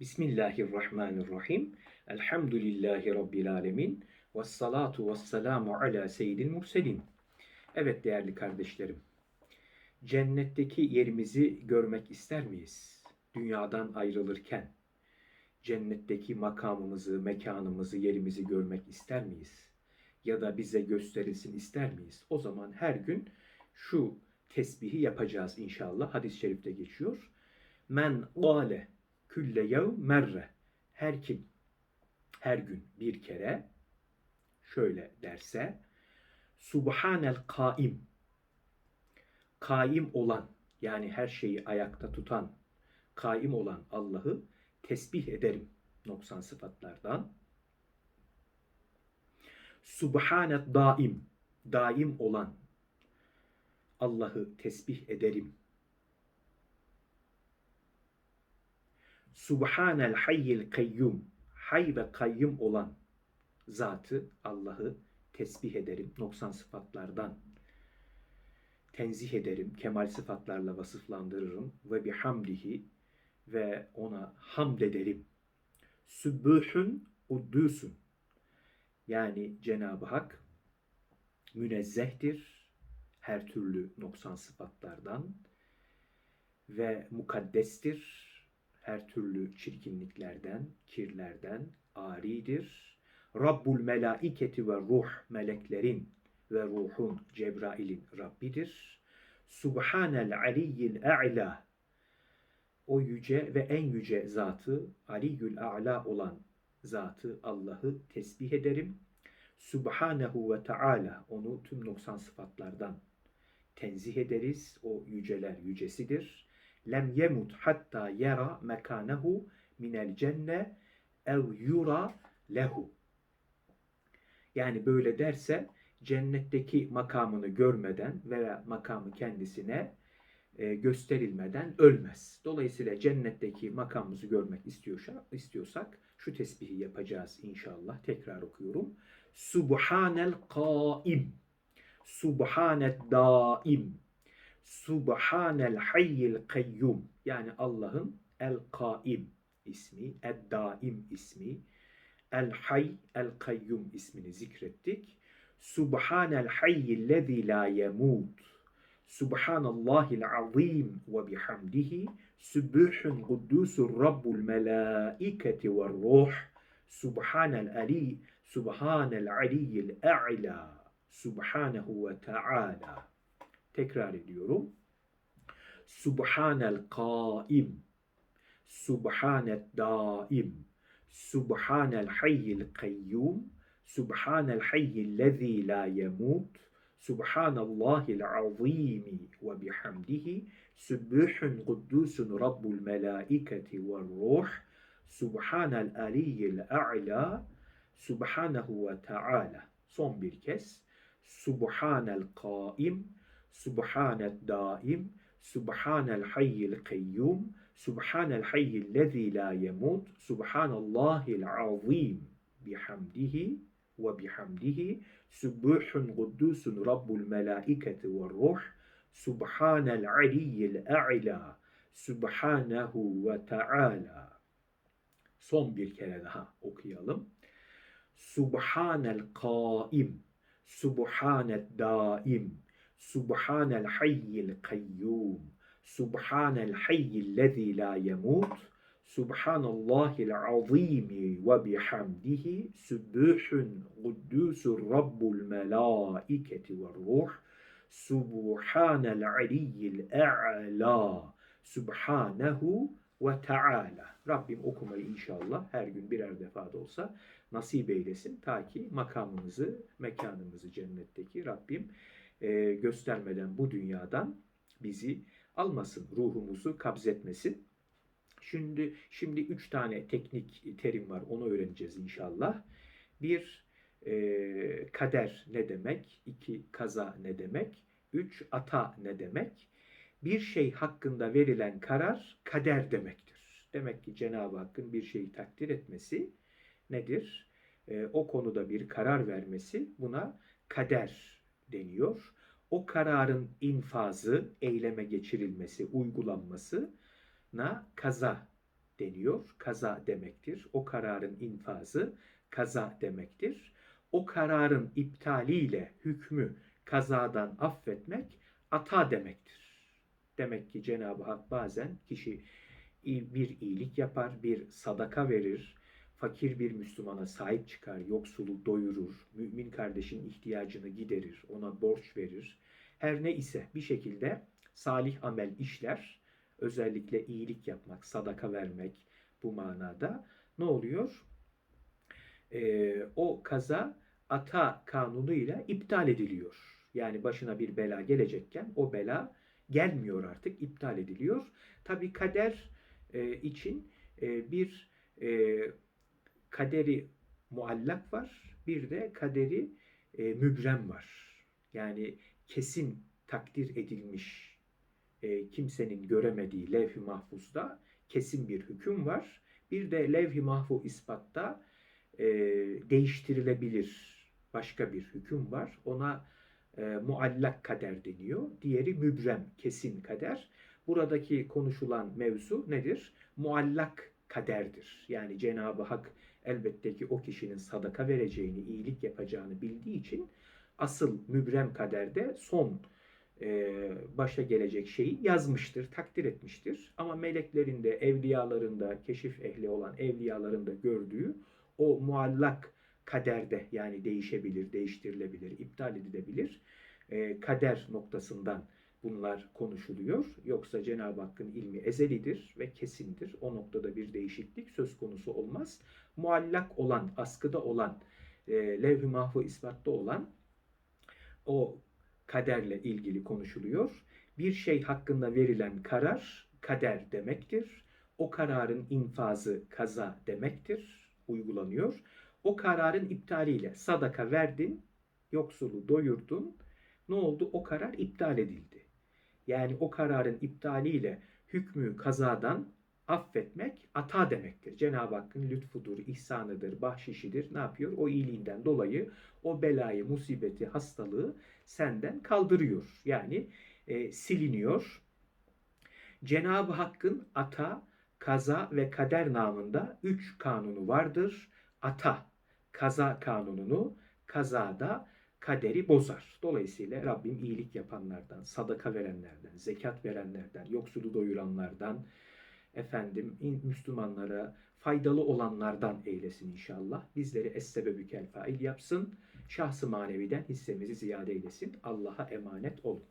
Bismillahirrahmanirrahim. Elhamdülillahi Rabbil alemin. Ve salatu ve selamu ala seyyidil murselin. Evet değerli kardeşlerim. Cennetteki yerimizi görmek ister miyiz? Dünyadan ayrılırken cennetteki makamımızı, mekanımızı, yerimizi görmek ister miyiz? Ya da bize gösterilsin ister miyiz? O zaman her gün şu tesbihi yapacağız inşallah. Hadis-i şerifte geçiyor. Men gale külle yevm merre. Her kim her gün bir kere şöyle derse Subhanel kaim kaim olan yani her şeyi ayakta tutan kaim olan Allah'ı tesbih ederim noksan sıfatlardan. Subhanet daim daim olan Allah'ı tesbih ederim. Subhanel hayyil kayyum. Hay ve kayyum olan zatı Allah'ı tesbih ederim noksan sıfatlardan. Tenzih ederim, kemal sıfatlarla vasıflandırırım ve bihamdihi ve ona hamd ederim. Sübühün uddüsün. Yani Cenab-ı Hak münezzehtir her türlü noksan sıfatlardan ve mukaddestir her türlü çirkinliklerden, kirlerden aridir. Rabbul melaiketi ve ruh meleklerin ve ruhun Cebrail'in Rabbidir. Subhanel aliyyil a'la o yüce ve en yüce zatı Aliyyül A'la olan zatı Allah'ı tesbih ederim. Subhanehu ve Teala onu tüm noksan sıfatlardan tenzih ederiz. O yüceler yücesidir. Lem yemut hatta yera mekanehu minel cenne ev yura lehu. Yani böyle derse cennetteki makamını görmeden veya makamı kendisine e, gösterilmeden ölmez. Dolayısıyla cennetteki makamımızı görmek istiyorsa, istiyorsak şu tesbihi yapacağız inşallah. Tekrar okuyorum. Subhanel kaim. Subhanet daim. Subhanel hayyil kayyum. Yani Allah'ın el kaim ismi, el daim ismi, el hay, el kayyum ismini zikrettik. Subhanel hayyillezî la yemut. Subhanallahil azim ve bihamdihi. Sübühün kuddusur rabbul melaiketi ve ruh. Subhanel ali, subhanel aliyyil a'la. Subhanehu ve Teala. Tekrar ediyorum. Subhanel kaim. Subhanet daim. Subhanel hayyil kayyum. Subhanel hayyillezî la yemut. Subhanallahil azimi ve bihamdihi. Sübbühün kuddusun rabbul melaiketi ve ruh. Subhanel aliyyil a'la. Subhanehu ve Teala. Son bir kez. Subhanel kaim. Subhanet daim. Subhanel hayyil kayyum. Subhanel hayyillezî la yemut. Subhanallahil azim bihamdihi ve bihamdihi Sübbuhun kuddusun Rabbul melaiketi ve ruh Subhanel aliyyil a'la Subhanehu ve Teala Son bir kere daha okuyalım. Subhanel kaim Subhanet daim Subhanel hayyil kayyum. Subhanel hayyillezî la yemut Subhanallahil azimi ve bihamdihi. Sübbühün kuddüsür rabbul melaiketi ve ruh. Subhanel aliyyil a'la Subhanehu ve Teala. Rabbim okumayı inşallah her gün birer defa da olsa nasip eylesin. Ta ki makamımızı, mekanımızı cennetteki Rabbim e, göstermeden bu dünyadan bizi almasın, ruhumuzu kabzetmesin. Şimdi şimdi üç tane teknik terim var. Onu öğreneceğiz inşallah. Bir e, kader ne demek? İki kaza ne demek? Üç ata ne demek? Bir şey hakkında verilen karar kader demektir. Demek ki Cenab-ı Hakk'ın bir şeyi takdir etmesi nedir? E, o konuda bir karar vermesi buna kader deniyor. O kararın infazı, eyleme geçirilmesi, uygulanması na kaza deniyor. Kaza demektir. O kararın infazı kaza demektir. O kararın iptaliyle hükmü kazadan affetmek ata demektir. Demek ki Cenab-ı Hak bazen kişi bir iyilik yapar, bir sadaka verir, fakir bir Müslümana sahip çıkar, yoksulu doyurur, mümin kardeşin ihtiyacını giderir, ona borç verir. Her ne ise bir şekilde salih amel işler, özellikle iyilik yapmak, sadaka vermek bu manada ne oluyor? Ee, o kaza ata kanunuyla iptal ediliyor. Yani başına bir bela gelecekken o bela gelmiyor artık, iptal ediliyor. Tabi kader e, için e, bir e, kaderi muallak var, bir de kaderi e, mübrem var. Yani kesin takdir edilmiş e, kimsenin göremediği levh-i mahfuzda kesin bir hüküm var. Bir de levh-i mahfu ispatta e, değiştirilebilir başka bir hüküm var. Ona e, muallak kader deniyor. Diğeri mübrem, kesin kader. Buradaki konuşulan mevzu nedir? Muallak kaderdir. Yani Cenab-ı Hak elbette ki o kişinin sadaka vereceğini, iyilik yapacağını bildiği için asıl mübrem kaderde son e, başa gelecek şeyi yazmıştır, takdir etmiştir. Ama meleklerin de, evliyaların da, keşif ehli olan evliyaların da gördüğü o muallak kaderde yani değişebilir, değiştirilebilir, iptal edilebilir e, kader noktasından bunlar konuşuluyor. Yoksa Cenab-ı Hakk'ın ilmi ezelidir ve kesindir. O noktada bir değişiklik söz konusu olmaz. Muallak olan, askıda olan, e, levh-i mahfu ispatta olan o kaderle ilgili konuşuluyor. Bir şey hakkında verilen karar kader demektir. O kararın infazı kaza demektir. Uygulanıyor. O kararın iptaliyle sadaka verdin, yoksulu doyurdun. Ne oldu? O karar iptal edildi. Yani o kararın iptaliyle hükmü kazadan affetmek ata demektir. Cenab-ı Hakk'ın lütfudur, ihsanıdır, bahşişidir. Ne yapıyor? O iyiliğinden dolayı o belayı, musibeti, hastalığı senden kaldırıyor. Yani e, siliniyor. Cenab-ı Hakk'ın ata, kaza ve kader namında üç kanunu vardır. Ata, kaza kanununu kazada kaderi bozar. Dolayısıyla Rabbim iyilik yapanlardan, sadaka verenlerden, zekat verenlerden, yoksulu doyuranlardan, efendim Müslümanlara faydalı olanlardan eylesin inşallah. Bizleri es-sebebü kel fail yapsın. Şahsı maneviden hissemizi ziyade eylesin. Allah'a emanet olun.